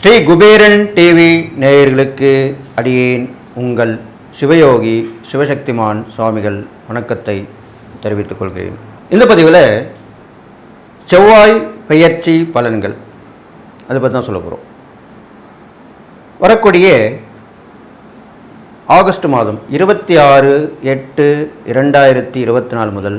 Sri Kuberan TV நேயர்களுக்கு அடியேன் உங்கள் சிவயோகி சிவசக்திமான் சுவாமிகள் வணக்கத்தை தெரிவித்துக் கொள்கிறேன். இந்த பதிவில் செவ்வாய் பெயர்ச்சி பலன்கள் அதை பற்றி தான் சொல்ல போகிறோம் வரக்கூடிய ஆகஸ்ட் மாதம் இருபத்தி ஆறு எட்டு இரண்டாயிரத்தி இருபத்தி நாலு முதல்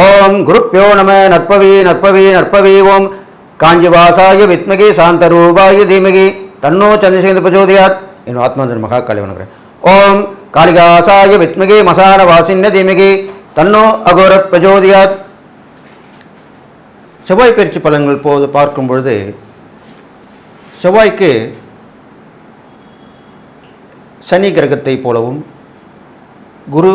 ஓம் குருப்பியோ நம நற்பவி நற்பவி நற்பவி ஓம். காஞ்சிவாசாய வித்மகி சாந்தரூபாய தீமகி. தன்னோ சந்திரசேந்து பிரச்சோதயாத். என் ஆத்மாந்தன் மகா காளி வணங்குறேன். ஓம் காளிகாசாய வித்மகி மசான வாசின்ன தீமகி. தன்னோ அகோர பிரஜோதியாத் செவ்வாய் பயிற்சி பலன்கள் போது பார்க்கும் பொழுது செவ்வாய்க்கு சனி கிரகத்தை போலவும் குரு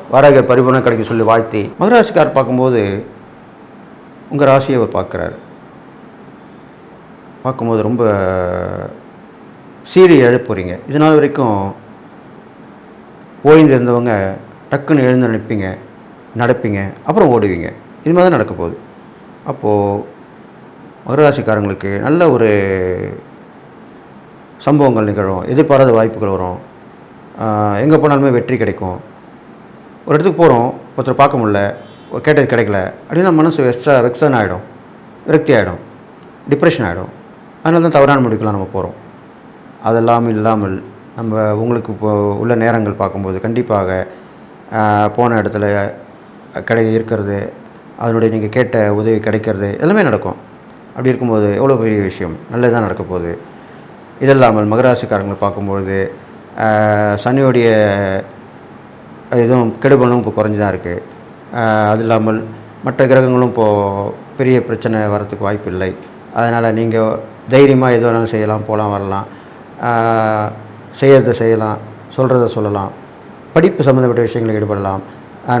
வாடகை பரிபூர்ணம் கிடைக்க சொல்லி வாழ்த்தி மகராசிக்கார் பார்க்கும்போது உங்கள் ராசியை அவர் பார்க்குறாரு. பார்க்கும்போது ரொம்ப சீரிய எழுப்புறீங்க இது நாள் வரைக்கும் ஓய்ந்து இருந்தவங்க டக்குன்னு எழுந்து நிற்பீங்க நடப்பீங்க அப்புறம் ஓடுவீங்க. இது மாதிரி தான் நடக்க போகுது. அப்போது மகராசிக்காரங்களுக்கு நல்ல ஒரு சம்பவங்கள் நிகழும் எதிர்பாராத வாய்ப்புகள் வரும். எங்கே போனாலுமே வெற்றி கிடைக்கும். ஒரு இடத்துக்கு போகிறோம் ஒருத்தர் பார்க்க முடியல ஒரு கேட்டது கிடைக்கல அப்படின்னா மனசு எக்ஸ்ட்ரா வெக்ஸன் ஆகிடும் விரக்தி ஆகிடும் டிப்ரெஷன் ஆகிடும் அதனால தான் தவறான முடிவுக்கெலாம் நம்ம போகிறோம் அதெல்லாம் இல்லாமல் நம்ம உங்களுக்கு இப்போ உள்ள நேரங்கள் பார்க்கும்போது கண்டிப்பாக போன இடத்துல கிடை இருக்கிறது அதனுடைய நீங்கள் கேட்ட உதவி கிடைக்கிறது எல்லாமே நடக்கும். அப்படி இருக்கும்போது எவ்வளோ பெரிய விஷயம்? நல்லதுதான் நடக்க போகுது. இது இல்லாமல் மகராசிக்காரங்களை பார்க்கும்பொழுது சனியுடைய இதுவும் கெடுபலும் இப்போ குறைஞ்சி தான் இருக்குது அது இல்லாமல் மற்ற கிரகங்களும் இப்போது பெரிய பிரச்சனை வரத்துக்கு வாய்ப்பு இல்லை. அதனால் நீங்கள் தைரியமாக எது வேணாலும் செய்யலாம் போகலாம் வரலாம். செய்கிறத செய்யலாம் சொல்கிறத சொல்லலாம். படிப்பு சம்மந்தப்பட்ட விஷயங்களில் ஈடுபடலாம்.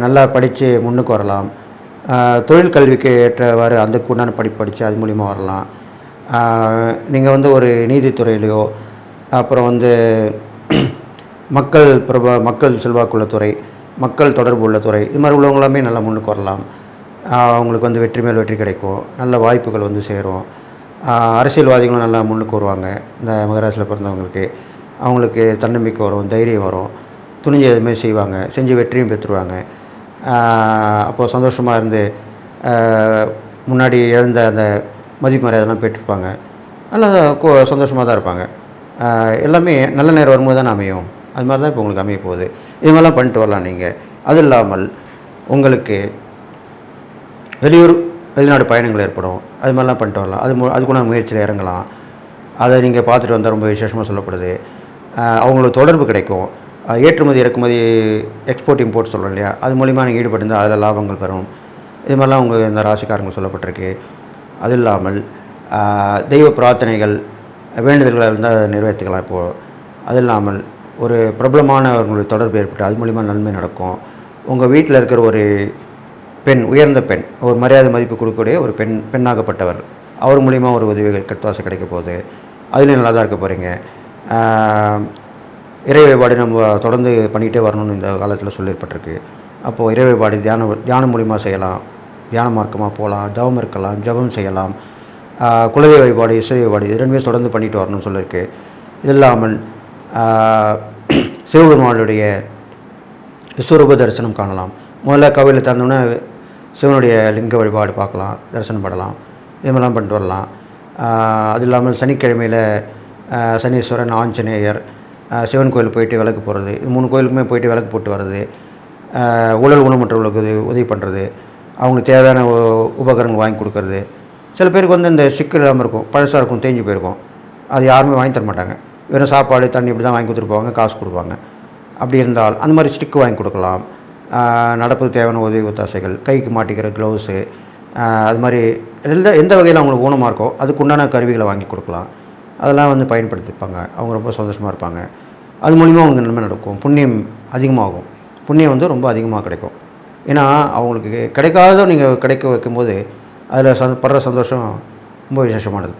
நல்லா படித்து முன்னுக்கு வரலாம். தொழில் கல்விக்கு ஏற்றவாறு அதுக்கு உண்டான படிப்பு படித்து அது மூலிமா வரலாம். நீங்கள் வந்து ஒரு நீதித்துறையிலையோ அப்புறம் வந்து மக்கள் பிரப மக்கள் செல்வாக்குள்ள துறை மக்கள் தொடர்பு உள்ள துறை இது மாதிரி உள்ளவங்களாமே நல்லா முன்னுக்கு வரலாம். அவங்களுக்கு வந்து வெற்றி மேல் வெற்றி கிடைக்கும். நல்ல வாய்ப்புகள் வந்து சேரும். அரசியல்வாதிகளும் நல்லா முன்னுக்கு வருவாங்க இந்த மகராசியில் பிறந்தவங்களுக்கு. அவங்களுக்கு தன்னம்பிக்கை வரும் தைரியம் வரும். துணிஞ்சு எதுவுமே செய்வாங்க செஞ்சு வெற்றியும் பெற்றுருவாங்க. அப்போது சந்தோஷமாக இருந்து முன்னாடி எழுந்த அந்த மதிப்பு பெற்றிருப்பாங்க நல்லா சந்தோஷமாக தான் இருப்பாங்க. எல்லாமே நல்ல நேரம் வரும்போது தான் அமையும். அது மாதிரி தான் இப்போ உங்களுக்கு அமைய போகுது. இது மாதிரிலாம் பண்ணிட்டு வரலாம் நீங்கள் அது இல்லாமல் உங்களுக்கு வெளியூர் வெளிநாடு பயணங்கள் ஏற்படும். அது மாதிரிலாம் பண்ணிட்டு வரலாம். அது மு- அதுக்குண்டான முயற்சியில் இறங்கலாம். அதை நீங்கள் பார்த்துட்டு வந்தால் ரொம்ப விசேஷமாக சொல்லப்படுது. அவங்களுக்கு தொடர்பு கிடைக்கும். ஏற்றுமதி இறக்குமதி எக்ஸ்போர்ட் இம்போர்ட் சொல்கிறோம் இல்லையா? அது மூலிமா நீங்கள் ஈடுபட்டிருந்தால் அதில் லாபங்கள் பெறும். இது மாதிரிலாம் உங்கள் இந்த ராசிக்காரங்க சொல்லப்பட்டிருக்கு. அது இல்லாமல் தெய்வ பிரார்த்தனைகள் வேண்டுதல்களை இருந்தால் நிறைவேற்றிக்கலாம் இப்போது அது இல்லாமல் ஒரு பிரபலமானவர்களுடைய தொடர்பு ஏற்பட்டு அது மூலிமா நன்மை நடக்கும். உங்கள் வீட்டில் இருக்கிற ஒரு பெண் உயர்ந்த பெண் ஒரு மரியாதை மதிப்பு கொடுக்கக்கூடிய ஒரு பெண் பெண்ணாகப்பட்டவர் அவர் மூலிமா ஒரு உதவி கட்டுவாசை கிடைக்க போகுது. அதுலேயும் நல்லா தான் இருக்க போகிறீங்க இறை வழிபாடு நம்ம தொடர்ந்து பண்ணிகிட்டே வரணும்னு இந்த காலத்தில் சொல்லியிருப்பட்டிருக்கு. அப்போது இறை வழிபாடு தியானம் தியானம் மூலிமா செய்யலாம். தியான மார்க்கமாக போகலாம் ஜபம் இருக்கலாம் ஜபம் செய்யலாம். குலதெய்வ வழிபாடு இசை வழிபாடு இது ரெண்டுமே தொடர்ந்து பண்ணிட்டு வரணும்னு சொல்லியிருக்கு. இது இல்லாமல் சிவபெருமானுடைய விஸ்வரூப தரிசனம் காணலாம். முதல்ல கோவிலில் திறந்தோன்னே சிவனுடைய லிங்க வழிபாடு பார்க்கலாம் தரிசனம் பண்ணலாம் இது மாதிரிலாம் பண்ணிட்டு வரலாம். அது இல்லாமல் சனிக்கிழமையில் சனீஸ்வரன் ஆஞ்சநேயர் சிவன் கோயில் போயிட்டு விளக்கு போகிறது இது மூணு கோயிலுக்குமே போயிட்டு விளக்கு போட்டு வர்றது ஆஹ் உடல் ஊனமற்றவர்களுக்கு உதவி உதவி பண்ணுறது அவங்களுக்கு தேவையான உ- உபகரணங்கள் வாங்கி கொடுக்கறது. சில பேருக்கு வந்து இந்த சிக்கல் இல்லாமல் இருக்கும் பழசாக இருக்கும் தேஞ்சு போயிருக்கும். அது யாருமே வாங்கி தர மாட்டாங்க வெறும் சாப்பாடு தண்ணி இப்படி தான் வாங்கி கொடுத்துட்டு போவாங்க காசு கொடுப்பாங்க. அப்படி இருந்தால் அந்த மாதிரி ஸ்டிக்கு வாங்கி கொடுக்கலாம். நடப்பு தேவையான உதவி ஒத்தாசைகள் கைக்கு மாட்டிக்கிற க்ளவுஸு அது மாதிரி எந்த எந்த வகையில் அவங்களுக்கு ஊனமாக இருக்கோ அதுக்கு உண்டான கருவிகளை வாங்கி கொடுக்கலாம். அதெல்லாம் வந்து பயன்படுத்திப்பாங்க. அவங்க ரொம்ப சந்தோஷமாக இருப்பாங்க. அது மூலிமா அவங்க நன்மை நடக்கும். புண்ணியம் அதிகமாகும். புண்ணியம் வந்து ரொம்ப அதிகமாக கிடைக்கும். ஏன்னா அவங்களுக்கு கிடைக்காத நீங்கள் கிடைக்க வைக்கும்போது அதில் சந் படுற சந்தோஷம் ரொம்ப விசேஷமானது.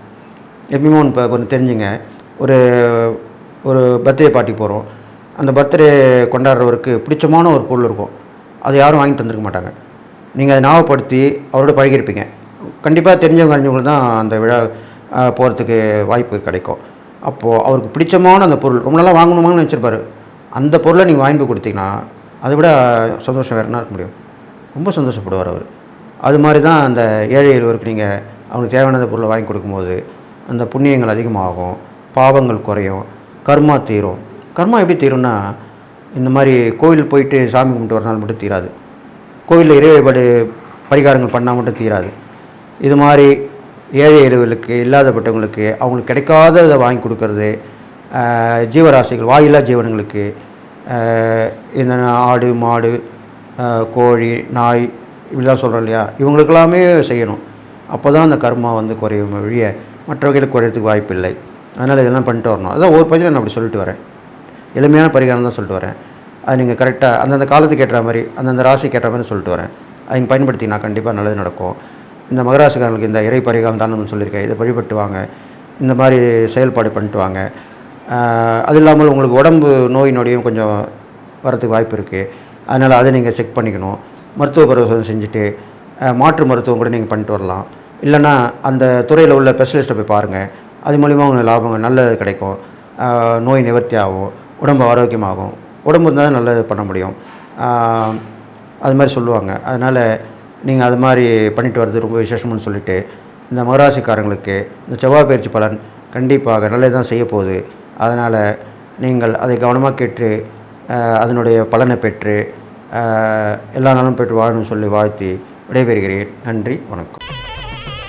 எப்பயுமே ஒன்று இப்போ கொஞ்சம் தெரிஞ்சுங்க. ஒரு ஒரு பர்த்டே பார்ட்டி போகிறோம் அந்த பர்த்டே கொண்டாடுறவருக்கு பிடிச்சமான ஒரு பொருள் இருக்கும். அதை யாரும் வாங்கி தந்துருக்க மாட்டாங்க. நீங்கள் அதை ஞாபகப்படுத்தி அவரோட பழகிருப்பீங்க கண்டிப்பாக தெரிஞ்சவங்க அறிஞ்சவங்களுக்கு தான் அந்த விழா போகிறதுக்கு வாய்ப்பு கிடைக்கும். அப்போது அவருக்கு பிடிச்சமான அந்த பொருள் ரொம்ப நாளாக வாங்கணுமான்னு வச்சுருப்பாரு அந்த பொருளை நீங்கள் வாங்கி போய் கொடுத்தீங்கன்னா அதை விட சந்தோஷம் வேறு என்ன இருக்க முடியும்? ரொம்ப சந்தோஷப்படுவார் அவர். அது மாதிரி தான் அந்த ஏழை எளியவருக்கு நீங்கள் அவங்களுக்கு தேவையான பொருளை வாங்கி கொடுக்கும்போது அந்த புண்ணியங்கள் அதிகமாகும். பாவங்கள் குறையும் கர்மா தீரும். கர்மா எப்படி தீரும்னா இந்த மாதிரி கோயில் போயிட்டு சாமி கும்பிட்டு வரனால மட்டும் தீராது. கோயிலில் இறை வழிபாடு பரிகாரங்கள் பண்ணால் மட்டும் தீராது. இது மாதிரி ஏழை எளியவர்களுக்கு இல்லாதப்பட்டவங்களுக்கு அவங்களுக்கு கிடைக்காத இதை வாங்கி கொடுக்கறது ஜீவராசிகள் வாயில்லா ஜீவனங்களுக்கு இந்த ஆடு மாடு கோழி நாய் இப்படிலாம் சொல்கிறோம் இல்லையா? இவங்களுக்கெல்லாமே செய்யணும். அப்போ தான் அந்த கர்மா வந்து குறையும் வழிய மற்றவர்களை குறையிறதுக்கு வாய்ப்பில்லை. வாய்ப்பு இல்லை அதனால் இதெல்லாம் பண்ணிட்டு வரணும். அதான் ஒரு பதிவில் நான் அப்படி சொல்லிட்டு வரேன். எளிமையான பரிகாரம் தான் சொல்லிட்டு வரேன். அது நீங்கள் கரெக்டாக அந்தந்த காலத்துக்கு ஏற்ற மாதிரி அந்தந்த ராசிக்கு ஏற்ற மாதிரி சொல்லிட்டு வரேன். அதை பயன்படுத்தினா கண்டிப்பாக நல்லது நடக்கும். இந்த மகராசிக்காரர்களுக்கு இந்த இறை பரிகாரம் தானே சொல்லியிருக்கேன். இதை வழிபட்டு வாங்க. இந்த மாதிரி செயல்பாடு பண்ணிட்டு வாங்க. அது இல்லாமல் உங்களுக்கு உடம்பு நோய் நொடியும் கொஞ்சம் வரத்துக்கு வாய்ப்பு இருக்குது அதனால் அதை நீங்கள் செக் பண்ணிக்கணும். மருத்துவ பரிசோதனை செஞ்சுட்டு மாற்று மருத்துவம் கூட நீங்கள் பண்ணிட்டு வரலாம். இல்லைன்னா அந்த துறையில் உள்ள ஸ்பெஷலிஸ்ட்டை போய் பாருங்கள் அது மூலிமா உங்களுக்கு லாபம் நல்லது கிடைக்கும். நோய் நிவர்த்தி ஆகும் உடம்பு ஆரோக்கியமாகும். உடம்பு இருந்தால் தான் நல்லது பண்ண முடியும். அது மாதிரி சொல்லுவாங்க. அதனால் நீங்கள் அது மாதிரி பண்ணிட்டு வர்றது ரொம்ப விசேஷம்னு சொல்லிட்டு இந்த மகராசிக்காரங்களுக்கு இந்த செவ்வாய் பயிற்சி பலன் கண்டிப்பாக நல்லது தான் செய்ய போகுது. அதனால் நீங்கள் அதை கவனமாக கேட்டு அதனுடைய பலனை பெற்று எல்லா நாளும் பெற்று வாழணும்னு சொல்லி வாழ்த்தி விடைபெறுகிறேன். நன்றி வணக்கம்.